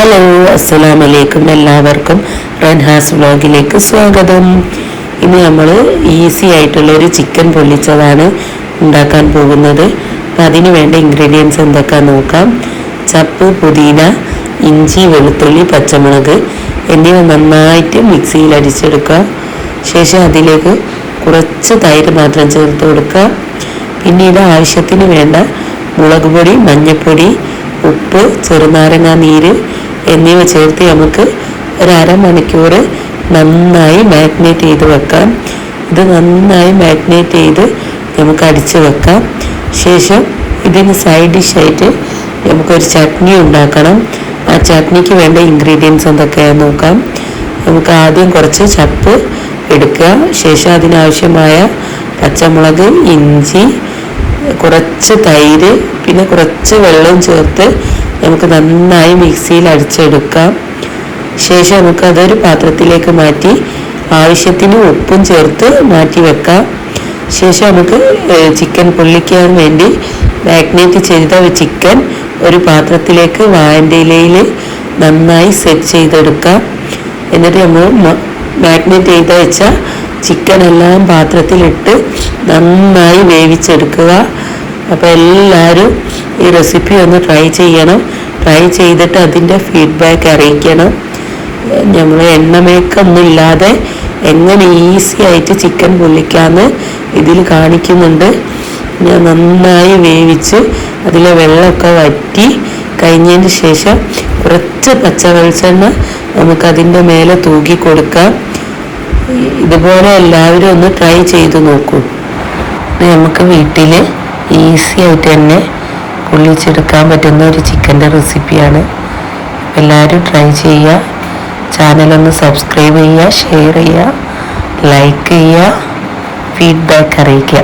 Hello അസ്സലാം അലൈക്കും എല്ലാവർക്കും റൻഹാസ് വ്ലോഗിലേക്ക് സ്വാഗതം. ഇന്ന് നമ്മൾ ഈസി ആയിട്ടുള്ള ഒരു ചിക്കൻ പൊള്ളിച്ചതാണ് ഉണ്ടാക്കാൻ പോകുന്നത്. അപ്പം അതിന് വേണ്ട ഇൻഗ്രീഡിയൻസ് എന്തൊക്കെയാണെന്ന് നോക്കാം. ചപ്പ് പുതിന ഇഞ്ചി വെളുത്തുള്ളി പച്ചമുളക് എന്നിവ നന്നായിട്ട് മിക്സിയിൽ അടിച്ചെടുക്കുക ശേഷം അതിലേക്ക് കുറച്ച് തൈര് മാത്രം ചേർത്ത് കൊടുക്കുക. പിന്നീട് ആവശ്യത്തിന് വേണ്ട മുളക് പൊടി മഞ്ഞൾപ്പൊടി ഉപ്പ് ചെറുനാരങ്ങ നീര് എന്നിവ ചേർത്ത് നമുക്ക് ഒരു അരമണിക്കൂർ നന്നായി മാഗ്നേറ്റ് ചെയ്ത് വെക്കാം. ഇത് നന്നായി മാഗ്നേറ്റ് ചെയ്ത് നമുക്ക് അടിച്ച് വെക്കാം. ശേഷം ഇതിന് സൈഡ് ഡിഷായിട്ട് നമുക്കൊരു ചട്നി ഉണ്ടാക്കണം. ആ ചട്നിക്ക് വേണ്ട ഇൻഗ്രീഡിയൻസ് എന്തൊക്കെയാണെന്ന് നോക്കാം. നമുക്ക് ആദ്യം കുറച്ച് ചപ്പ് എടുക്കുക. ശേഷം അതിനാവശ്യമായ പച്ചമുളക് ഇഞ്ചി കുറച്ച് തൈര് പിന്നെ കുറച്ച് വെള്ളം ചേർത്ത് നമുക്ക് നന്നായി മിക്സിയിൽ അടിച്ചെടുക്കാം. ശേഷം നമുക്ക് അതൊരു പാത്രത്തിലേക്ക് മാറ്റി ആവശ്യത്തിന് ഉപ്പും ചേർത്ത് മാറ്റി വെക്കാം. ശേഷം നമുക്ക് ചിക്കൻ പൊള്ളിക്കാൻ വേണ്ടി മാഗ്നേറ്റ് ചെയ്ത ചിക്കൻ ഒരു പാത്രത്തിലേക്ക് വാൻഡിലയിൽ നന്നായി സെറ്റ് ചെയ്തെടുക്കാം. എന്നിട്ട് നമ്മൾ മാഗ്നേറ്റ് ചെയ്ത് വെച്ച ചിക്കൻ എല്ലാം പാത്രത്തിലിട്ട് നന്നായി വേവിച്ചെടുക്കുക. അപ്പോൾ എല്ലാവരും ഈ റെസിപ്പി ഒന്ന് ട്രൈ ചെയ്യണം. ട്രൈ ചെയ്തിട്ട് അതിന്റെ ഫീഡ്ബാക്ക് അറിയിക്കണം. നമ്മൾ എണ്ണമേക്കൊന്നുമില്ലാതെ എങ്ങനെ ഈസി ആയിട്ട് ചിക്കൻ പൊള്ളിക്കാമെന്ന് ഇതിൽ കാണിക്കുന്നുണ്ട്. ഞാൻ നന്നായി വേവിച്ച് അതിലെ വെള്ളമൊക്കെ വറ്റി കഴിഞ്ഞതിന് ശേഷം കുറച്ച് പച്ച വെളിച്ചെണ്ണ നമുക്കതിന്റെ മേലെ തൂക്കി കൊടുക്കാം. ഇതുപോലെ എല്ലാവരും ഒന്ന് ട്രൈ ചെയ്ത് നോക്കൂ. നമുക്ക് വീട്ടിൽ ഈസി ആയിട്ട് തന്നെ പൊള്ളിച്ചെടുക്കാൻ പറ്റുന്ന ഒരു ചിക്കന്റെ റെസിപ്പിയാണ്. എല്ലാവരും ട്രൈ ചെയ്യുക. ചാനലൊന്ന് സബ്സ്ക്രൈബ് ചെയ്യുക ഷെയർ ചെയ്യുക ലൈക്ക് ചെയ്യുക ഫീഡ്ബാക്ക് അറിയിക്കുക.